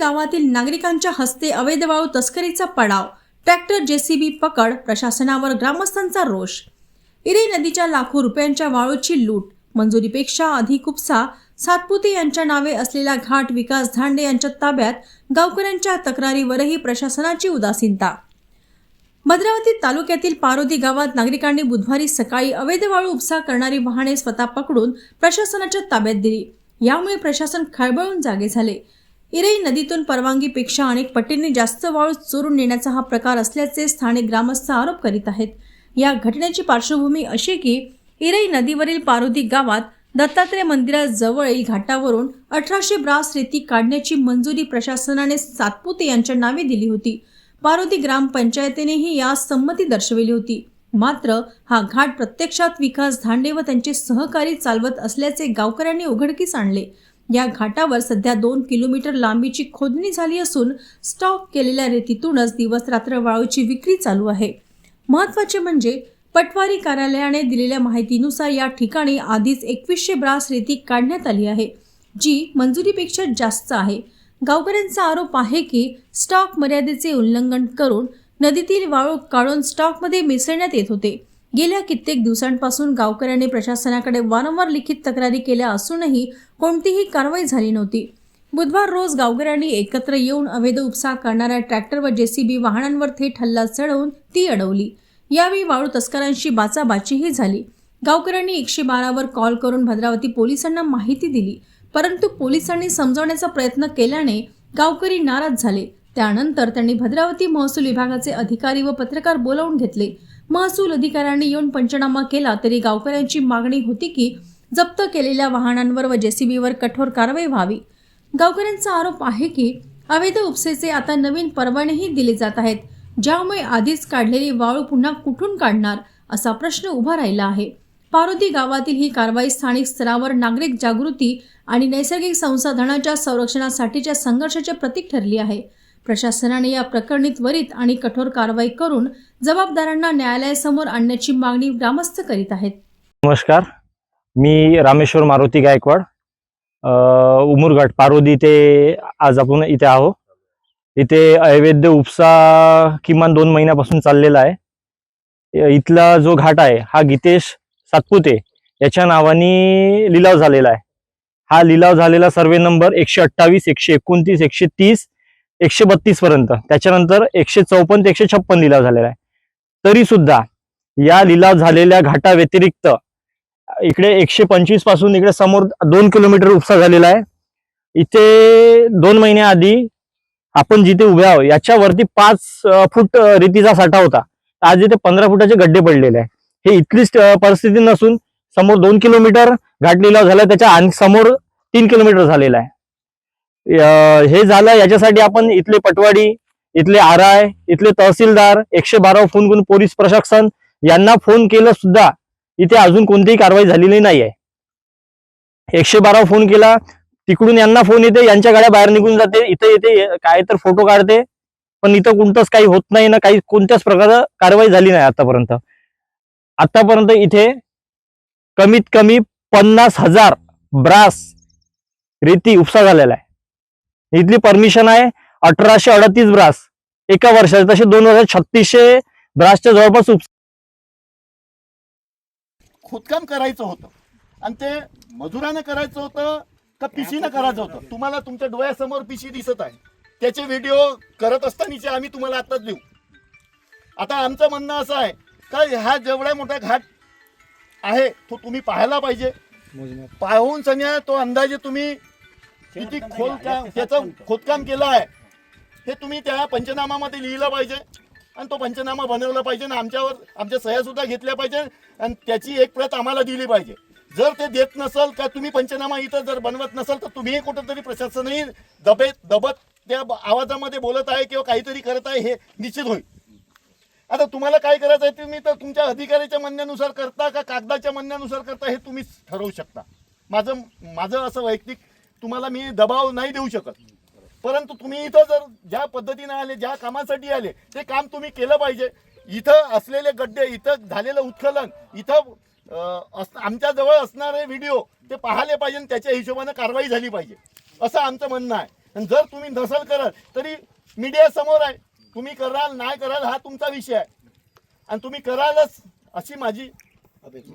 गावातील नागरिकांच्या हस्ते अवैध वाळू तस्करीचा पडाव. ट्रॅक्टर जेसीबी पकड प्रशासनावर ग्रामस्थांचा रोष. इरे नदीच्या लाखो रुपयांच्या वाळूची लूट. मंजुरीपेक्षा अधिक उपसा सातपुते यांच्या नावे असलेला घाट विकास धांडे यांच्या ताब्यात गावकऱ्यांच्या तक्रारीवरही प्रशासनाची उदासीनता. भद्रावती तालुक्यातील पारोदी गावात नागरिकांनी बुधवारी सकाळी अवैध वाळू उपसा करणारी वाहने स्वतः पकडून प्रशासनाच्या ताब्यात दिली. यामुळे प्रशासन खळबळून जागे झाले. इरई नदीतून परवानगीपेक्षा अनेक पटींनी जास्त वाळू चोरून नेण्याचा हा प्रकार असल्याचे स्थानिक ग्रामस्थ आरोप करीत आहेत. या घटनेची पार्श्वभूमी अशी की इरई नदीवरील पारोदी गावात दत्तात्रय मंदिराजवळील घाटावरून अठराशे ब्रास रेती काढण्याची मंजुरी प्रशासनाने सातपुते यांच्या नावे दिली होती. पारोदी ग्रामपंचायतीनेही यास संमती दर्शविली होती. मात्र हा घाट प्रत्यक्षात विकास धांडे व त्यांचे सहकारी चालवत असल्याचे गावकऱ्यांनी उघडकीस आणले. या घाटावर सध्या दोन किलोमीटर लांबीची खोदणी झाली असून स्टॉक केलेल्या रेतीतूनच दिवस रात्र वाळूची विक्री चालू आहे. महत्त्वाचे म्हणजे पटवारी कार्यालयाने दिलेल्या माहितीनुसार या ठिकाणी आधीच एकवीसशे ब्रास रेती काढण्यात आली आहे जी मंजुरीपेक्षा जास्त आहे. गावकऱ्यांचा आरोप आहे की स्टॉक मर्यादेचे उल्लंघन करून नदीतील वाळू काढून स्टॉकमध्ये मिसळण्यात येत होते. गेल्या कित्येक दिवसांपासून गावकऱ्यांनी प्रशासनाकडे वारंवार लिखित तक्रारी केल्या असूनही कोणतीही कारवाई झाली नव्हती. बुधवार रोज गावकऱ्यांनी एकत्र येऊन अवैध उपसा करणाऱ्या ट्रॅक्टर व जेसीबी वाहनांवर थेट हल्ला चढवून ती अडवली. यावेळी वाळू तस्करांशी बाचाबाचीही झाली. गावकऱ्यांनी एकशे बारावर कॉल करून भद्रावती पोलिसांना माहिती दिली. परंतु पोलिसांनी समजवण्याचा प्रयत्न केल्याने गावकरी नाराज झाले. त्यानंतर त्यांनी भद्रावती महसूल विभागाचे अधिकारी व पत्रकार बोलावून घेतले. महसूल अधिकाऱ्यांनी येऊन पंचनामा केला तरी गावकऱ्यांची मागणी होती की जप्त केलेल्या वाहनांवर व जेसीबीवर कठोर कारवाई व्हावी. गावकऱ्यांचा आरोप आहे की अवैध उपसेचे आता नवीन परवानेही दिले जात आहेत. ज्यामुळे आधीच काढलेली वाळू पुन्हा कुठून काढणार असा प्रश्न उभा राहिला आहे. पारोदी गावातील ही कारवाई स्थानिक स्तरावर नागरिक जागृती आणि नैसर्गिक संसाधनाच्या संरक्षणासाठीच्या संघर्षाचे प्रतीक ठरली आहे. प्रशासनाने या प्रकरणी त्वरित आणि कठोर कारवाई करून जबाबदारांना न्यायालयासमोर आणण्याची मागणी ग्रामस्थ करीत आहेत. नमस्कार. मी रामेश्वर मारुती गायकवाड उमरघाट पारोदी ते आज आपण इथे आहो इथे अवैध उपसा किमान दोन महिन्यापासून चाललेला आहे. इथला जो घाट आहे हा गीतेश सातपुते याच्या नावाने लिलाव झालेला आहे. हा लिलाव झालेला सर्वे नंबर एकशे अठ्ठावीस एकशे एकोणतीस एकशे तीस एकशे बत्तीस पर्यंत. त्याच्यानंतर एकशे चौपन्न ते एकशे छप्पन लिलाव झालेला आहे. तरी सुद्धा या लिलाव झालेल्या घाटा व्यतिरिक्त इकडे एकशे पंचवीसपासून इकडे समोर दोन किलोमीटर उपसा झालेला आहे. इथे दोन महिन्याआधी आपण जिथे उभे आहोत याच्यावरती पाच फूट रेतीचा साठा होता. आज इथे पंधरा फुटाचे गड्डे पडलेले आहे. हे इथलीच परिस्थिती नसून समोर दोन किलोमीटर घाटलेला झाला त्याच्या आणि समोर तीन किलोमीटर झालेला आहे. हे झालं याच्यासाठी आपण इथले पटवाडी इथले आर आय इथले तहसीलदार एकशे बारा फोन करून पोलीस प्रशासन यांना फोन केलं सुद्धा इथे अजून कोणतीही कारवाई झालेली नाही आहे एकशे बारा फोन केला तिकडून यांना फोन येते यांच्या गाड्या बाहेर निघून जाते इथे येते काय तर फोटो काढते पण इथं कोणतंच काही होत नाही ना काही कोणत्याच प्रकारचं कारवाई झाली नाही आतापर्यंत. आतापर्यंत इथे कमीत कमी पन्नास हजार ब्रास रेती उपसा झालेला आहे. इथली परमिशन आहे अठराशे अडतीस ब्रास. एका वर्षात तसे दोन हजार छत्तीसशे ब्रासच्या जवळपास उपसा खोदकाम करायचं होतं. आणि ते मजुरानं करायचं होतं का पिशीनं करायचं होतं? तुम्हाला तुमच्या डोळ्यासमोर पिशी दिसत आहे. त्याचे व्हिडिओ करत असतानाचे आम्ही तुम्हाला आताच देऊ. आता आमचं म्हणणं असं आहे का हा जेवढा मोठा घाट आहे तो तुम्ही पाहायला पाहिजे. पाहून सन्या तो अंदाजे तुम्ही किती खोल त्याचं खोदकाम केलं आहे हे तुम्ही त्या पंचनामामध्ये लिहिलं पाहिजे. आणि तो पंचनामा बनवला पाहिजे आणि आमच्यावर आमच्या सह्या सुद्धा घेतल्या पाहिजे आणि त्याची एक प्रत आम्हाला दिली पाहिजे. जर ते देत नसल का तुम्ही पंचनामा इथं जर बनवत नसाल तर तुम्ही कुठंतरी प्रशासनही दबे दबत त्या आवाजामध्ये बोलत आहे किंवा काहीतरी करत आहे हे निश्चित होईल. आता तुम्हाला काय करायचं आहे तुम्ही तर तुमच्या अधिकाऱ्याच्या म्हणण्यानुसार करता का कागदाच्या म्हणण्यानुसार करता हे तुम्हीच ठरवू शकता. माझं माझं असं वैयक्तिक तुम्हाला मी दबाव नाही देऊ शकत. परंतु तुम्ही इथं जर ज्या पद्धतीने आले ज्या कामासाठी आले ते काम तुम्ही केलं पाहिजे. इथं असलेले गड्डे इथं झालेलं उत्खनन इथं आमच्या जवळ असणारे व्हिडिओ ते पाहिले पाहिजे आणि त्याच्या हिशोबाने कारवाई झाली पाहिजे. असं आमचं म्हणणं आहे. आणि जर तुम्ही नसल करत तरी मीडिया समोर आहे. तुम्ही कराल नाही कराल हा तुमचा विषय आहे. आणि तुम्ही करालच अशी माझी अपेक्षा